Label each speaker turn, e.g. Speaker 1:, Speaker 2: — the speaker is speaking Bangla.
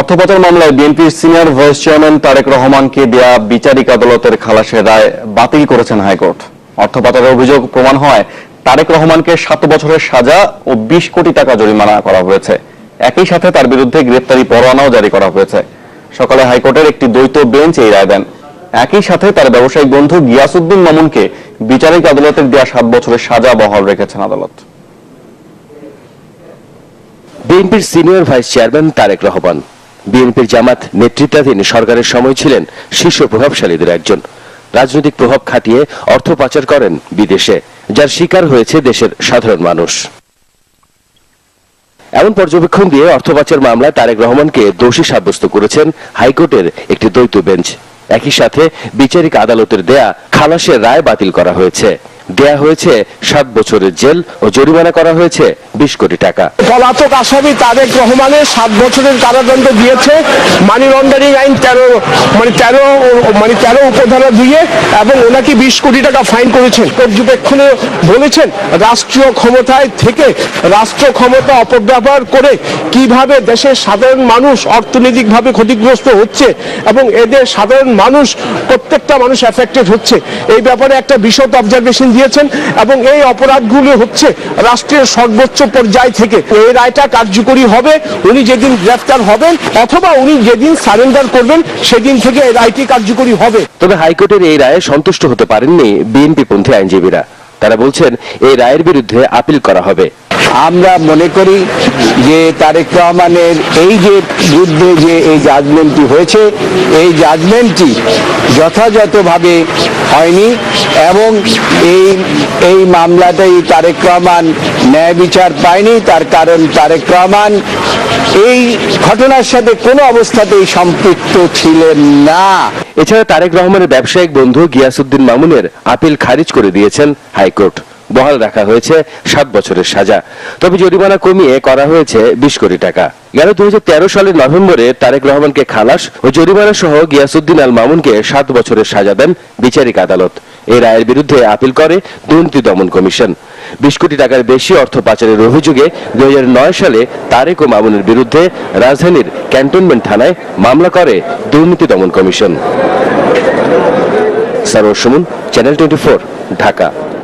Speaker 1: অর্থপাচার মামলায় বিএনপির সিনিয়র ভাইস চেয়ারম্যান তারেক রহমানকে দেয়া বিচারিক আদালতের খালাসের রায় বাতিল করেছেন হাইকোর্ট অর্থপাচারের অভিযোগ প্রমাণ হয় তারেক রহমানকে সাত বছরের সাজা ও বিশ কোটি টাকা জরিমানা করা হয়েছে একই সাথে তার বিরুদ্ধে গ্রেপ্তারি পরোয়ানাও জারি করা হয়েছে সকালে হাইকোর্টের একটি দ্বৈত বেঞ্চ এই রায় দেন একই সাথে তার ব্যবসায়িক বন্ধু গিয়াসুদ্দিন মামুনকে বিচারিক আদালতের দেয়া সাত বছরের সাজা বহাল রেখেছেন আদালত
Speaker 2: বিএনপির senior vice chairman Tarek Rahman বিএনপির জামাত নেতৃত্বাধীন সরকারের সময় ছিলেন শীর্ষ প্রভাবশালীদের একজন রাজনৈতিক প্রভাব খাটিয়ে অর্থ পাচার করেন বিদেশে যার শিকার হয়েছে দেশের সাধারণ মানুষ এমন পর্যবেক্ষণ দিয়ে অর্থ পাচার মামলায় তারেক রহমানকে দোষী সাব্যস্ত করেছেন হাইকোর্টের একটি দ্বৈত বেঞ্চ একই সাথে বিচারিক আদালতের দেয়া খালাসের রায় বাতিল করা হয়েছে দেয়া হয়েছে সাত বছরের জেল ও জরিমানা করা হয়েছে বিশ কোটি টাকা
Speaker 3: পলাতক আসামি তারেক রহমানের সাত বছরের কারাদণ্ড দিয়েছে মানি লন্ডারিং আইন তেরো মানে তেরো মানে তেরো উপধারা দিয়ে এবং ওনাকে বিশ কোটি টাকা ফাইন করেছেন পর্যবেক্ষণে বলেছেন রাষ্ট্রীয় ক্ষমতায় থেকে রাষ্ট্র ক্ষমতা অপব্যবহার করে কিভাবে দেশের সাধারণ মানুষ অর্থনৈতিকভাবে ক্ষতিগ্রস্ত হচ্ছে এবং এদের সাধারণ মানুষ প্রত্যেকটা মানুষ অ্যাফেক্টেড হচ্ছে এই ব্যাপারে একটা বিশদ অবজারভেশন দিয়েছেন এবং এই অপরাধগুলো হচ্ছে রাষ্ট্রের সর্বোচ্চ পর্যায় থেকে এই রায়টা কার্যকরী হবে উনি যেদিন গ্রেফতার হবেন অথবা উনি যেদিন সারেন্ডার করবেন সেদিন থেকে এই রায়টি কার্যকরী হবে
Speaker 2: তবে হাইকোর্টের এই রায়ে সন্তুষ্ট হতে পারেননি বিএনপি পন্থী আইনজীবীরা তারা বলছেন এই রায়ের বিরুদ্ধে আপিল করা হবে
Speaker 4: আমরা মনে করি যে তারেক রহমানের এই যে বিরুদ্ধে যে এই জাজমেন্টটি হয়েছে এই জাজমেন্টটি যথাযথভাবে হয়নি এবং এই এই মামলাটাই তারেক রহমান ন্যায় বিচার পায়নি তার কারণ তারেক রহমান এই ঘটনার সাথে কোনো অবস্থাতেই সম্পৃক্ত ছিলেন না
Speaker 2: এছাড়া তারেক রহমানের ব্যবসায়িক বন্ধু গিয়াসউদ্দিন মামুনের আপিল খারিজ করে দিয়েছেন হাইকোর্ট বহাল রাখা হয়েছে সাত বছরের সাজা তবে জরিমানা কমিয়ে করা হয়েছে বিশ কোটি টাকা গেল দু সালের নভেম্বরে তারেক রহমানকে খালাস ও জরিমানা সহ গিয়াসুদ্দিন আল মামুনকে সাত বছরের সাজা দেন বিচারিক আদালত এই রায়ের বিরুদ্ধে আপিল করে দুর্নীতি দমন কমিশন বিশ কোটি টাকার বেশি অর্থ পাচারের অভিযোগে নয় সালে তারেক ও মামুনের বিরুদ্ধে রাজধানীর ক্যান্টনমেন্ট থানায় মামলা করে দুর্নীতি দমন commission Saroj Suman channel twenty Dhaka